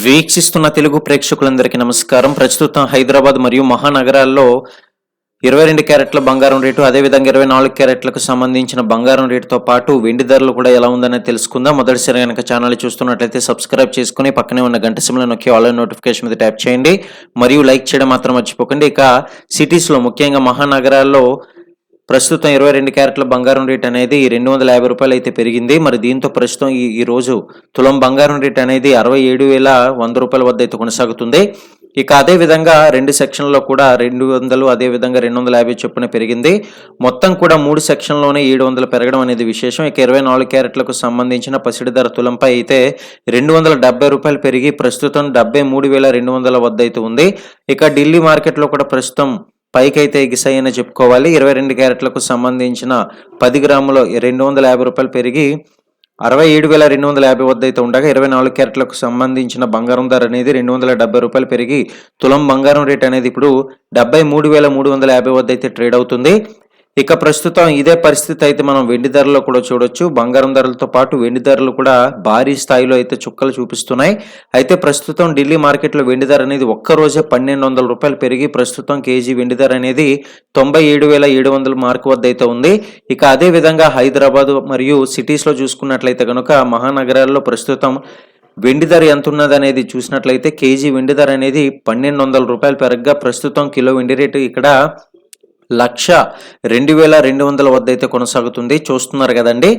వీక్షిస్తున్న తెలుగు ప్రేక్షకులందరికీ నమస్కారం. ప్రస్తుతం హైదరాబాద్ మరియు మహానగరాల్లో ఇరవై రెండు క్యారెట్ల బంగారం రేటు అదేవిధంగా ఇరవై నాలుగు క్యారెట్లకు సంబంధించిన బంగారం రేటుతో పాటు వెండి ధరలు కూడా ఎలా ఉందనేది తెలుసుకుందాం. మొదటిసారి కనుక ఛానల్ చూస్తున్నట్లయితే సబ్స్క్రైబ్ చేసుకుని పక్కనే ఉన్న గంట సిమ్లో నొక్కి ఆన్లైన్ నోటిఫికేషన్ మీద ట్యాప్ చేయండి. మరియు లైక్ చేయడం మాత్రం మర్చిపోకండి. ఇక సిటీస్లో ముఖ్యంగా మహానగరాల్లో ప్రస్తుతం ఇరవై రెండు క్యారెట్ల బంగారం రేట్ అనేది రెండు వందల యాభై రూపాయలు అయితే పెరిగింది. మరి దీంతో ప్రస్తుతం ఈ ఈ రోజు తులం బంగారం రేట్ అనేది అరవై ఏడు వేల వంద రూపాయల వద్ద అయితే కొనసాగుతుంది. ఇక అదే విధంగా రెండు సెక్షన్లో కూడా రెండు వందలు అదే విధంగా రెండు వందల యాభై చొప్పున పెరిగింది. మొత్తం కూడా మూడు సెక్షన్లోనే ఏడు వందలు పెరగడం అనేది విశేషం. ఇక ఇరవై నాలుగు క్యారెట్లకు సంబంధించిన పసిడి ధర తులంపై అయితే రెండు వందల డెబ్బై రూపాయలు పెరిగి ప్రస్తుతం డెబ్బై మూడు వేల రెండు వందల వద్ద అయితే ఉంది. ఇక ఢిల్లీ మార్కెట్లో కూడా ప్రస్తుతం పైకైతే ఎగిసాయని చెప్పుకోవాలి. ఇరవై రెండు క్యారెట్లకు సంబంధించిన పది గ్రాములు రెండు వందల యాభై రూపాయలు పెరిగి అరవై ఏడు వేల రెండు వందల యాభై వద్ద అయితే ఉండగా ఇరవై నాలుగు క్యారెట్లకు సంబంధించిన బంగారం ధర అనేది రెండు వందల డెబ్బై రూపాయలు పెరిగి తులం బంగారం రేట్ అనేది ఇప్పుడు డెబ్బై మూడు వేల మూడు వందల యాభై వద్ద అయితే ట్రేడ్ అవుతుంది. ఇక ప్రస్తుతం ఇదే పరిస్థితి అయితే మనం వెండి ధరలో కూడా చూడొచ్చు. బంగారం ధరలతో పాటు వెండి ధరలు కూడా భారీ స్థాయిలో అయితే చుక్కలు చూపిస్తున్నాయి. అయితే ప్రస్తుతం ఢిల్లీ మార్కెట్లో వెండి ధర అనేది ఒక్క రోజే పన్నెండు వందల రూపాయలు పెరిగి ప్రస్తుతం కేజీ వెండి ధర అనేది తొంభై ఏడు వేల ఏడు వందల మార్కు వద్ద అయితే ఉంది. ఇక అదే విధంగా హైదరాబాద్ మరియు సిటీస్లో చూసుకున్నట్లయితే కనుక మహానగరాల్లో ప్రస్తుతం వెండి ధర ఎంత ఉన్నది అనేది చూసినట్లయితే కేజీ వెండి ధర అనేది పన్నెండు వందల రూపాయలు పెరగగా ప్రస్తుతం కిలో వెండి రేటు ఇక్కడ లక్ష రెండు వేల రెండు వందల వద్ద అయితే కొనసాగుతుంది. చూస్తున్నారు కదండి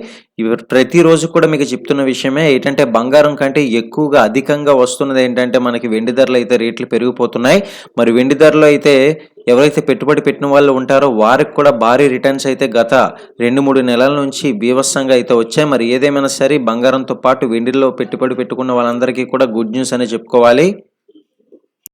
ప్రతిరోజు కూడా మీకు చెప్తున్న విషయమే. ఏంటంటే బంగారం కంటే ఎక్కువగా అధికంగా వస్తున్నది ఏంటంటే మనకి వెండి ధరలు అయితే రేట్లు పెరిగిపోతున్నాయి. మరి వెండి ధరలు అయితే ఎవరైతే పెట్టుబడి పెట్టిన వాళ్ళు ఉంటారో వారికి కూడా భారీ రిటర్న్స్ అయితే గత రెండు మూడు నెలల నుంచి బీభత్సంగా అయితే వచ్చాయి. మరి ఏదేమైనా సరే బంగారంతో పాటు వెండిలో పెట్టుబడి పెట్టుకున్న వాళ్ళందరికీ కూడా గుడ్ న్యూస్ అనే చెప్పుకోవాలి.